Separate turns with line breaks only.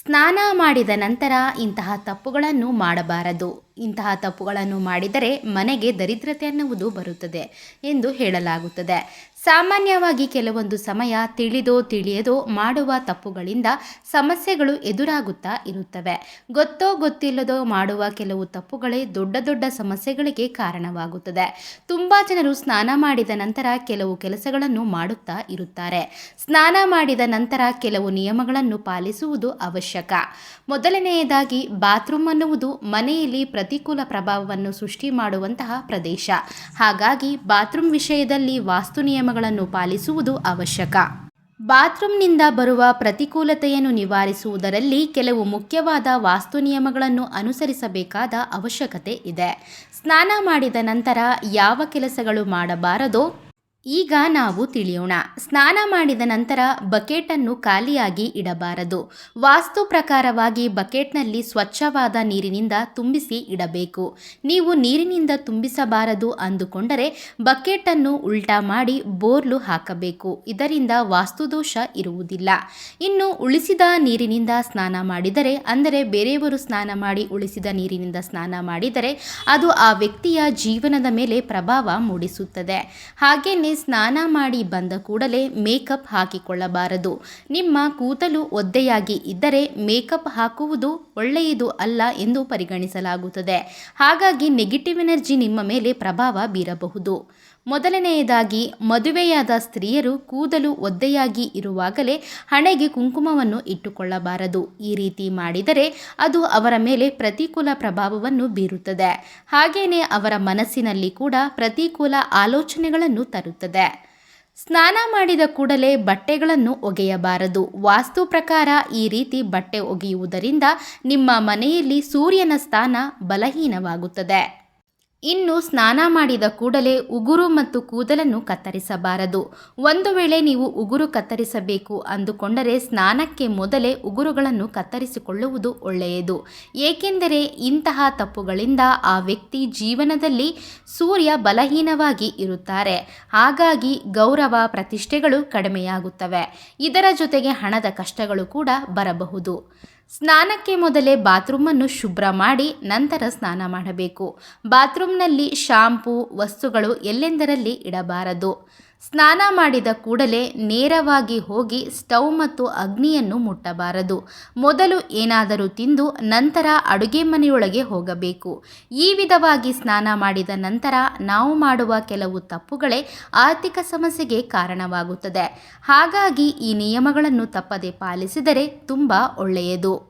ಸ್ನಾನ ಮಾಡಿದ ನಂತರ ಇಂತಹ ತಪ್ಪುಗಳನ್ನು ಮಾಡಬಾರದು. ಇಂತಹ ತಪ್ಪುಗಳನ್ನು ಮಾಡಿದರೆ ಮನೆಗೆ ದರಿದ್ರತೆ ಅನ್ನುವುದು ಬರುತ್ತದೆ ಎಂದು ಹೇಳಲಾಗುತ್ತದೆ. ಸಾಮಾನ್ಯವಾಗಿ ಕೆಲವೊಂದು ಸಮಯ ತಿಳಿದೋ ತಿಳಿಯದೋ ಮಾಡುವ ತಪ್ಪುಗಳಿಂದ ಸಮಸ್ಯೆಗಳು ಎದುರಾಗುತ್ತಾ ಇರುತ್ತವೆ. ಗೊತ್ತೋ ಗೊತ್ತಿಲ್ಲದೋ ಮಾಡುವ ಕೆಲವು ತಪ್ಪುಗಳೇ ದೊಡ್ಡ ದೊಡ್ಡ ಸಮಸ್ಯೆಗಳಿಗೆ ಕಾರಣವಾಗುತ್ತದೆ. ತುಂಬ ಜನರು ಸ್ನಾನ ಮಾಡಿದ ನಂತರ ಕೆಲವು ಕೆಲಸಗಳನ್ನು ಮಾಡುತ್ತಾ ಇರುತ್ತಾರೆ. ಸ್ನಾನ ಮಾಡಿದ ನಂತರ ಕೆಲವು ನಿಯಮಗಳನ್ನು ಪಾಲಿಸುವುದು ಅವಶ್ಯಕ. ಮೊದಲನೆಯದಾಗಿ ಬಾತ್ರೂಮ್ ಅನ್ನುವುದು ಮನೆಯಲ್ಲಿ ಪ್ರತಿಕೂಲ ಪ್ರಭಾವವನ್ನು ಸೃಷ್ಟಿ ಮಾಡುವಂತಹ ಪ್ರದೇಶ. ಹಾಗಾಗಿ ಬಾತ್ರೂಮ್ ವಿಷಯದಲ್ಲಿ ವಾಸ್ತು ನಿಯಮಗಳನ್ನು ಪಾಲಿಸುವುದು ಅವಶ್ಯಕ. ಬಾತ್ರೂಮ್ನಿಂದ ಬರುವ ಪ್ರತಿಕೂಲತೆಯನ್ನು ನಿವಾರಿಸುವುದರಲ್ಲಿ ಕೆಲವು ಮುಖ್ಯವಾದ ವಾಸ್ತು ನಿಯಮಗಳನ್ನು ಅನುಸರಿಸಬೇಕಾದ ಅವಶ್ಯಕತೆ ಇದೆ. ಸ್ನಾನ ಮಾಡಿದ ನಂತರ ಯಾವ ಕೆಲಸಗಳು ಮಾಡಬಾರದೋ ಈಗ ನಾವು ತಿಳಿಯೋಣ. ಸ್ನಾನ ಮಾಡಿದ ನಂತರ ಬಕೆಟನ್ನು ಖಾಲಿಯಾಗಿ ಇಡಬಾರದು. ವಾಸ್ತು ಪ್ರಕಾರವಾಗಿ ಬಕೆಟ್ನಲ್ಲಿ ಸ್ವಚ್ಛವಾದ ನೀರಿನಿಂದ ತುಂಬಿಸಿ ಇಡಬೇಕು. ನೀವು ನೀರಿನಿಂದ ತುಂಬಿಸಬಾರದು ಅಂದುಕೊಂಡರೆ ಬಕೆಟನ್ನು ಉಲ್ಟಾ ಮಾಡಿ ಬೋರ್ಲು ಹಾಕಬೇಕು. ಇದರಿಂದ ವಾಸ್ತುದೋಷ ಇರುವುದಿಲ್ಲ. ಇನ್ನು ಉಳಿಸಿದ ನೀರಿನಿಂದ ಸ್ನಾನ ಮಾಡಿದರೆ, ಅಂದರೆ ಬೇರೆಯವರು ಸ್ನಾನ ಮಾಡಿ ಉಳಿಸಿದ ನೀರಿನಿಂದ ಸ್ನಾನ ಮಾಡಿದರೆ ಅದು ಆ ವ್ಯಕ್ತಿಯ ಜೀವನದ ಮೇಲೆ ಪ್ರಭಾವ ಮೂಡಿಸುತ್ತದೆ. ಹಾಗೆಯೇ ಸ್ನಾನ ಮಾಡಿ ಬಂದ ಕೂಡಲೇ ಮೇಕಪ್ ಹಾಕಿಕೊಳ್ಳಬಾರದು. ನಿಮ್ಮ ಕೂದಲು ಒದ್ದೆಯಾಗಿ ಇದ್ದರೆ ಮೇಕಪ್ ಹಾಕುವುದು ಒಳ್ಳೆಯದು ಅಲ್ಲ ಎಂದು ಪರಿಗಣಿಸಲಾಗುತ್ತದೆ. ಹಾಗಾಗಿ ನೆಗೆಟಿವ್ ಎನರ್ಜಿ ನಿಮ್ಮ ಮೇಲೆ ಪ್ರಭಾವ ಬೀರಬಹುದು. ಮೊದಲನೆಯದಾಗಿ ಮದುವೆಯಾದ ಸ್ತ್ರೀಯರು ಕೂದಲು ಒದ್ದೆಯಾಗಿ ಇರುವಾಗಲೇ ಹಣೆಗೆ ಕುಂಕುಮವನ್ನು ಇಟ್ಟುಕೊಳ್ಳಬಾರದು. ಈ ರೀತಿ ಮಾಡಿದರೆ ಅದು ಅವರ ಮೇಲೆ ಪ್ರತಿಕೂಲ ಪ್ರಭಾವವನ್ನು ಬೀರುತ್ತದೆ. ಹಾಗೆಯೇ ಅವರ ಮನಸ್ಸಿನಲ್ಲಿ ಕೂಡ ಪ್ರತಿಕೂಲ ಆಲೋಚನೆಗಳನ್ನು ತರುತ್ತದೆ. ಸ್ನಾನ ಮಾಡಿದ ಕೂಡಲೇ ಬಟ್ಟೆಗಳನ್ನು ಒಗೆಯಬಾರದು. ವಾಸ್ತು ಪ್ರಕಾರ ಈ ರೀತಿ ಬಟ್ಟೆ ಒಗೆಯುವುದರಿಂದ ನಿಮ್ಮ ಮನೆಯಲ್ಲಿ ಸೂರ್ಯನ ಸ್ಥಾನ ಬಲಹೀನವಾಗುತ್ತದೆ. ಇನ್ನು ಸ್ನಾನ ಮಾಡಿದ ಕೂಡಲೇ ಉಗುರು ಮತ್ತು ಕೂದಲನ್ನು ಕತ್ತರಿಸಬಾರದು. ಒಂದು ವೇಳೆ ನೀವು ಉಗುರು ಕತ್ತರಿಸಬೇಕು ಅಂದುಕೊಂಡರೆ ಸ್ನಾನಕ್ಕೆ ಮೊದಲೇ ಉಗುರುಗಳನ್ನು ಕತ್ತರಿಸಿಕೊಳ್ಳುವುದು ಒಳ್ಳೆಯದು. ಏಕೆಂದರೆ ಇಂತಹ ತಪ್ಪುಗಳಿಂದ ಆ ವ್ಯಕ್ತಿ ಜೀವನದಲ್ಲಿ ಸೂರ್ಯ ಬಲಹೀನವಾಗಿ ಇರುತ್ತಾರೆ. ಹಾಗಾಗಿ ಗೌರವ ಪ್ರತಿಷ್ಠೆಗಳು ಕಡಿಮೆಯಾಗುತ್ತವೆ. ಇದರ ಜೊತೆಗೆ ಹಣದ ಕಷ್ಟಗಳು ಕೂಡ ಬರಬಹುದು. ಸ್ನಾನಕ್ಕೆ ಮೊದಲೇ ಬಾತ್ರೂಮನ್ನು ಶುಭ್ರ ಮಾಡಿ ನಂತರ ಸ್ನಾನ ಮಾಡಬೇಕು. ಬಾತ್ರೂಮ್ನಲ್ಲಿ ಶಾಂಪೂ ವಸ್ತುಗಳು ಎಲ್ಲೆಂದರಲ್ಲಿ ಇಡಬಾರದು. ಸ್ನಾನ ಮಾಡಿದ ಕೂಡಲೇ ನೇರವಾಗಿ ಹೋಗಿ ಸ್ಟವ್ ಮತ್ತು ಅಗ್ನಿಯನ್ನು ಮುಟ್ಟಬಾರದು. ಮೊದಲು ಏನಾದರೂ ತಿಂದು ನಂತರ ಅಡುಗೆ ಮನೆಯೊಳಗೆ ಹೋಗಬೇಕು. ಈ ವಿಧವಾಗಿ ಸ್ನಾನ ಮಾಡಿದ ನಂತರ ನಾವು ಮಾಡುವ ಕೆಲವು ತಪ್ಪುಗಳೇ ಆರ್ಥಿಕ ಸಮಸ್ಯೆಗೆ ಕಾರಣವಾಗುತ್ತದೆ. ಹಾಗಾಗಿ ಈ ನಿಯಮಗಳನ್ನು ತಪ್ಪದೆ ಪಾಲಿಸಿದರೆ ತುಂಬ ಒಳ್ಳೆಯದು.